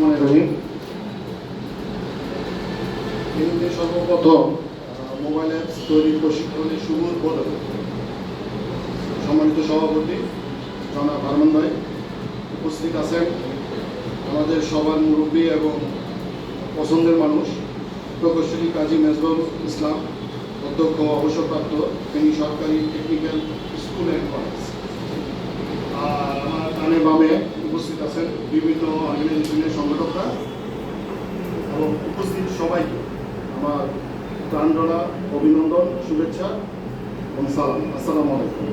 মনে রহিম হিন্দুদের সর্বপ্রথম মোবাইল অ্যাপস তৈরির প্রশিক্ষণে শুভ উদ্বোধন সম্মানিত সভাপতি, জনাব হারমান ভাই, উপস্থিত আছেন আমাদের সবার মুরব্বী এবং পছন্দের মানুষ, প্রকৌশলী কাজী মেজবাউল ইসলাম, অধ্যক্ষ, অবসরপ্রাপ্ত, তিনি সরকারি টেকনিক্যাল স্কুল অ্যান্ড আর আমার ডানে বামে আছেন বিভিন্ন অর্গানাইজেশনের সংগঠকরা এবং উপস্থিত সবাইকে আমার প্রাণডলা অভিনন্দন শুভেচ্ছা এবং সালাম। আসসালামু আলাইকুম।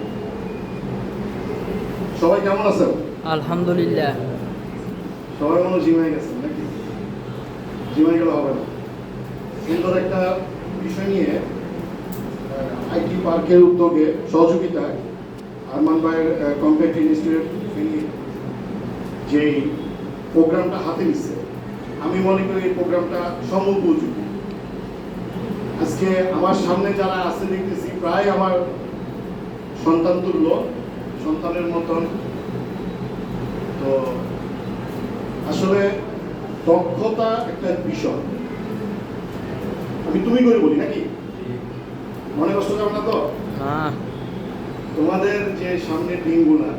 সবাই কেমন আছেন? আলহামদুলিল্লাহ। সবাই মনে জিমাই গেছেন নাকি? জিমাই গেলে হবে না। সুন্দর একটা বিষয় নিয়ে আইটি পার্কের উদ্যোগে সহযোগিতায় আরমান ভাইয়ের কম্পিউটার ইনস্টিটিউট যেই প্রোগ্রামটা হাতে নিচ্ছে আমি মনে করি এই প্রোগ্রামটা সমুপযোগী আজকে আমার সামনে যারা আছে দেখতেছি প্রায় আমার সন্তান তুল্য সন্তানের মতন। তো আসলে দক্ষতা একটা বিষয়। আমি তুমি করে বলি নাকি? মনে কষ্ট যাবে না তো তোমাদের যে সামনের দিনগুলা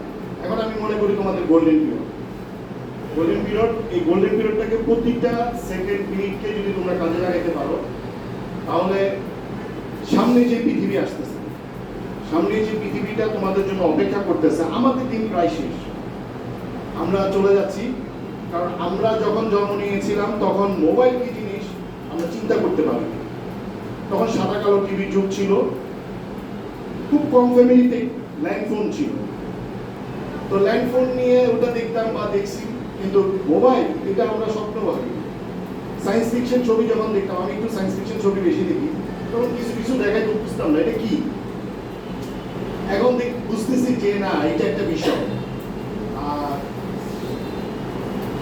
এখন আমি মনে করি তোমাদের গোল্ডেন পিরিয়ড গোল্ডেন পিরিয়ড এই গোল্ডেন পিরিয়ডটাকে প্রতিটা সেকেন্ড মিনিটকে যদি তোমরা কাজে লাগাইতে পারো, তাহলে সামনে যে পৃথিবী আসতেছে, সামনে যে পৃথিবীটা তোমাদের জন্য অপেক্ষা করতেছে, আমাদের দিন প্রায় শেষ। আমরা চলে যাচ্ছি, কারণ আমরা যখন জন্ম নিয়েছিলাম, তখন মোবাইল কি জিনিস আমরা চিন্তা করতে পারি তখন সাদা কালো টিভির যুগ ছিল, খুব কম ফ্যামিলিতে ল্যান্ড ফোন ছিল। তো ল্যান্ড ফোন নিয়ে ওটা দেখতাম বা দেখছি কিন্তু মোবাইল, এটা আমরা স্বপ্ন ভাবি সায়েন্স ফিকশন ছবি যখন দেখতাম, আমি একটু সায়েন্স ফিকশন ছবি বেশি দেখি, তখন কিছু কিছু তো বুঝতাম না, এটা কি? এখন বুঝতেছি যে না, এটা একটা বিষয়। আর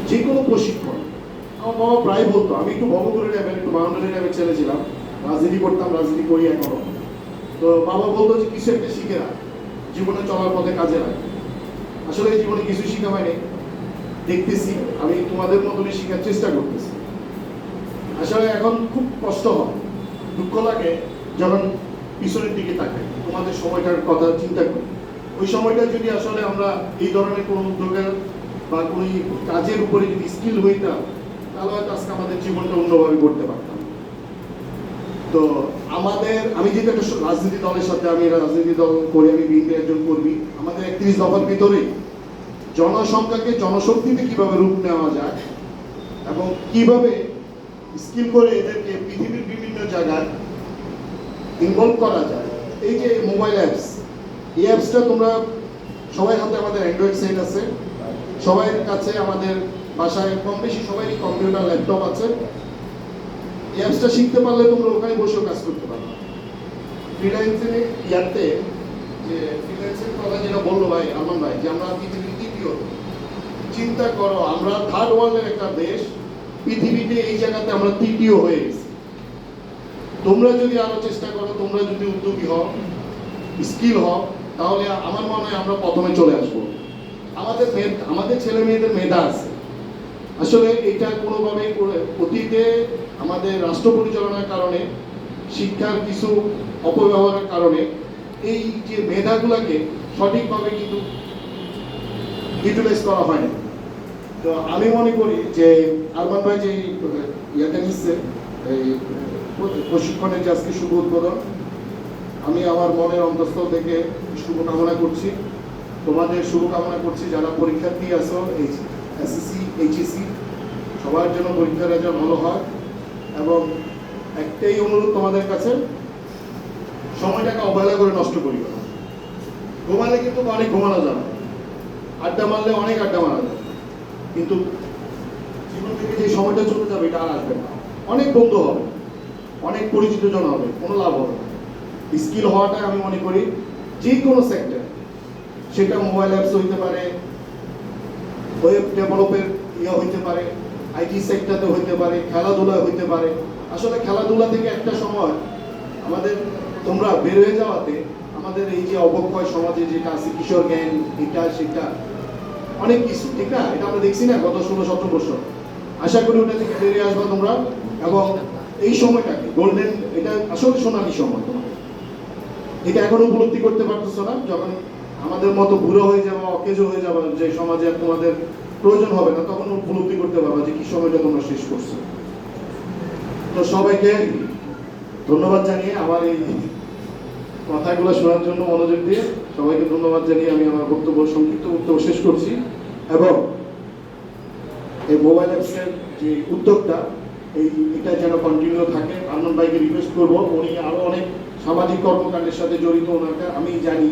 যে কোনো প্রশিক্ষণ। আমার বাবা প্রায় বলতো, আমি একটু ভবগুলো টাইপের একটু বাউন্ডারি টাইপের ছেলে ছিলাম। রাজনীতি করতাম, রাজনীতি করি এখনও। তো বাবা বলতো যে, কিছু একটা শিখে রাখ। জীবনে চলার পথে কাজে রাখ আসলে জীবনে কিছু শিখা হয়নি। দেখতেছি, আমি তোমাদের মতনই শেখার চেষ্টা করতেছি। আসলে এখন খুব কষ্ট হয়। দুঃখ লাগে যখন পিছনের দিকে তাকাই, তোমাদের সময়টার কথা চিন্তা করি। ওই সময়টা যদি আসলে আমরা এই ধরনের কোনো উদ্যোগের বা কোনো কাজের উপরে যদি স্কিল হইতাম, তাহলে হয়তো আজকে আমাদের জীবনটা অন্যভাবে করতে পারতাম। তো আমাদের, আমি যেহেতু একটা রাজনীতি দলের সাথে, আমি রাজনীতি দল করে, আমি বিএনপির একজন কর্মী, আমাদের একত্রিশ দফার ভিতরে জনসংখ্যাকে জনশক্তিতে কীভাবে রূপ নেওয়া যায় এবং কীভাবে স্কিল করে এদেরকে পৃথিবীর বিভিন্ন জায়গায় ইনভলভ করা যায়। এই যে মোবাইল অ্যাপস এই অ্যাপসটা তোমরা সবাই হাতে আমাদের অ্যান্ড্রয়েড সেট আছে সবার কাছে আমাদের বাসায় কম বেশি সবারই কম্পিউটার ল্যাপটপ আছে। এই অ্যাপসটা শিখতে পারলে তোমরা ওখানে বসেও কাজ করতে পারবে। ফ্রিল্যান্সিং ইয়াতে যে ফ্রিল্যান্সিং কথা যেটা বলল ভাই আমান ভাই, যে আমরা পৃথিবীর তৃতীয় চিন্তা করো, আমরা থার্ড ওয়ার্ল্ডের একটা দেশ, পৃথিবীতে এই জায়গাতে আমরা তৃতীয় হয়ে গেছি। তোমরা যদি আরও চেষ্টা করো, তোমরা যদি উদ্যোগী হও স্কিল হও, তাহলে আমার মনে হয় আমরা প্রথমে চলে আসব। আমাদের আমাদের ছেলে মেয়েদের মেধা আছে। আসলে এটা কোনোভাবেই করে- অতীতে আমাদের রাষ্ট্র পরিচালনার কারণে, শিক্ষার কিছু অপব্যবহারের কারণে এই যে মেধাগুলোকে সঠিকভাবে কিন্তু ইউটিলাইজ করা হয় না তো আমি মনে করি যে আরমান ভাই যে ইয়েটা নিচ্ছে, এই প্রশিক্ষণের যে আজকে শুভ উদ্বোধন, আমি আমার মনের অন্তঃস্থল থেকে শুভকামনা করছি। তোমাদের শুভকামনা করছি, যারা পরীক্ষার্থী আছো এসএসসি এইচএসসি সবার জন্য পরীক্ষার রেজাল্ট ভালো হয়। এবং একটাই অনুরোধ তোমাদের কাছে সময়টাকে অবহেলা করে নষ্ট করি। না ঘুমালে কিন্তু অনেক ঘুমানো যাবে। আড্ডা মারলে অনেক আড্ডা মারা যাবে। কিন্তু জীবন থেকে যে সময়টা চলে যাবে, এটা আর আসবে না। অনেক বন্ধু হবে, অনেক পরিচিত জন হবে, কোনো লাভ হবে না। স্কিল হওয়াটা আমি মনে করি যে কোনো সেক্টর সেটা মোবাইল অ্যাপস হইতে পারে ওয়েব ডেভেলপের ইয়ে হইতে পারে আইটি সেক্টরে হইতে পারে খেলাধুলা হইতে পারে। আসলে খেলাধুলা থেকে একটা সময় আমাদের তোমরা বের হয়ে যাওয়াতে আমাদের এই যে অবক্ষয় সমাজে যেটা আছে, কিশোর জ্ঞান এটা, সেটা, অনেক কিছু, ঠিক না? এটা আমরা দেখছি না গত ষোলো সতেরো বছর। আশা করি ওটা থেকে বেরিয়ে আসবে তোমরা। এবং এই সময়টাকে গোল্ডেন এটা আসলে সোনালি সময় তোমাদের। এটা এখন উপলব্ধি করতে পারতেছো না, যখন আমাদের মতো বুড়ো হয়ে যাওয়া, অকেজ হয়ে যাবে যে সমাজে তোমাদের প্রয়োজন হবে না, তখন উপলব্ধি করতে পারবে যে কি সময়টা তোমরা শেষ করছ। তো সবাইকে ধন্যবাদ জানিয়ে আমার এই কথাগুলো শোনার জন্য মনোযোগ দিয়ে সবাইকে ধন্যবাদ জানিয়ে আমি আমার বক্তব্য সংক্ষিপ্ত বক্তব্য শেষ করছি। এবং এই মোবাইল অ্যাপসের যে উদ্যোগটা এই এটা যেন কন্টিনিউ থাকে, আনন্দ ভাইকে রিকোয়েস্ট করব, উনি আরও অনেক সামাজিক কর্মকাণ্ডের সাথে জড়িত ওনাকে আমি জানি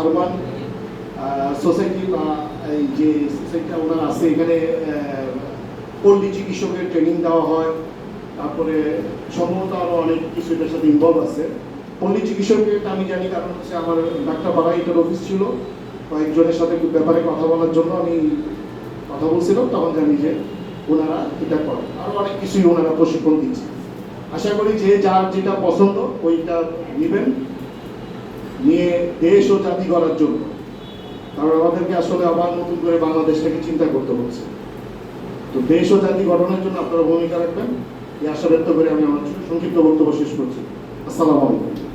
আরবান সোসাইটি বা এই যে সোসাইটিটা ওনার আছে, এখানে পোল্ট্রি চিকিৎসকের ট্রেনিং দেওয়া হয়। তারপরে সম্ভবত আরও অনেক কিছু এটার সাথে ইনভলভ আছে। পল্লী চিকিৎসকের আমি জানি, কারণ হচ্ছে আমার ডাক্তার বাড়াইটার অফিস ছিল। কয়েকজনের সাথে ব্যাপারে কথা বলার জন্য আমি কথা বলছিলাম, তখন জানি যে ওনারা এটা করেন। আরও অনেক কিছুই ওনারা প্রশিক্ষণ দিচ্ছে। আশা করি যে যার যেটা পছন্দ, ওইটা নেবেন। নিয়ে দেশ ও জাতি গড়ার জন্য। কারণ আমাদেরকে আসলে আবার নতুন করে বাংলাদেশটাকে চিন্তা করতে হচ্ছে। তো দেশ ও জাতি গঠনের জন্য আপনারা ভূমিকা রাখবেন। এই আশা ব্যক্ত করে আমি আমার সংক্ষিপ্ত বক্তব্য শেষ করছি। আসসালামু আলাইকুম।